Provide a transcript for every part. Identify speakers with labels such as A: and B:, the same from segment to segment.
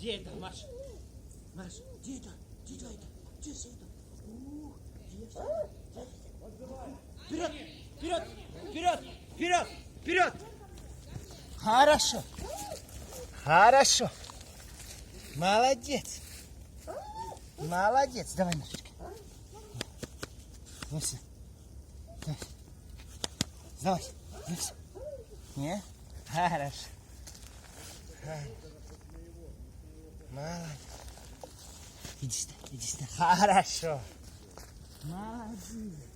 A: Где это, Маша? Маша, где это? Где это? Где это? Ух, где это? Вперед! Вперед! Вперед! Вперед! Вперед! Хорошо! Хорошо! Молодец! Молодец! Давай, Машечка. Ну все. Давай. Ну все. Не? Хорошо. Хорошо. Молодец. Иди сюда, иди сюда. Хорошо. Молодец.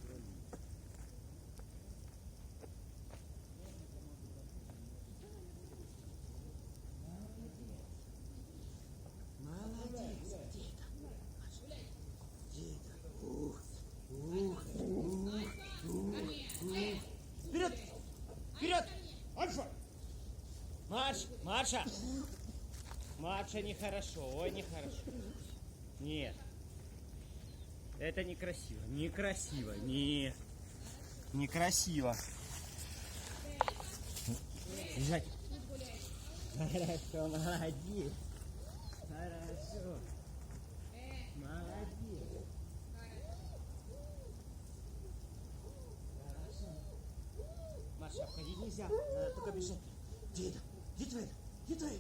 A: Вперед! Вперед! Альфа! Марш! Маша! Маша, нехорошо, ой, нехорошо. Нет. Это некрасиво. Некрасиво. Нет. Некрасиво. Лежать. Хорошо, молодец. Хорошо. Молодец. Маша, обходить нельзя. Надо только бежать. Где это? Где твоя? Где твоя?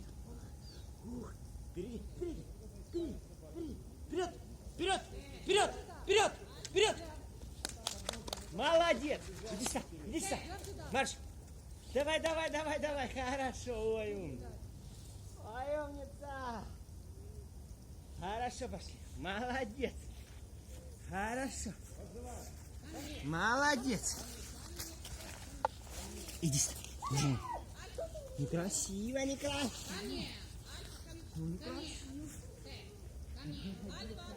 A: Впереди, впереди, впереди, впереди. Вперед, вперед, вперед, вперед, вперед. Молодец. Иди сюда, иди сюда. Марш. Давай, давай, давай, давай. Хорошо, ой, умница. Ой, умница. Хорошо пошли. Молодец. Хорошо. Молодец. Иди сюда. Некрасиво, некрасиво. 干你！对，干你！来吧。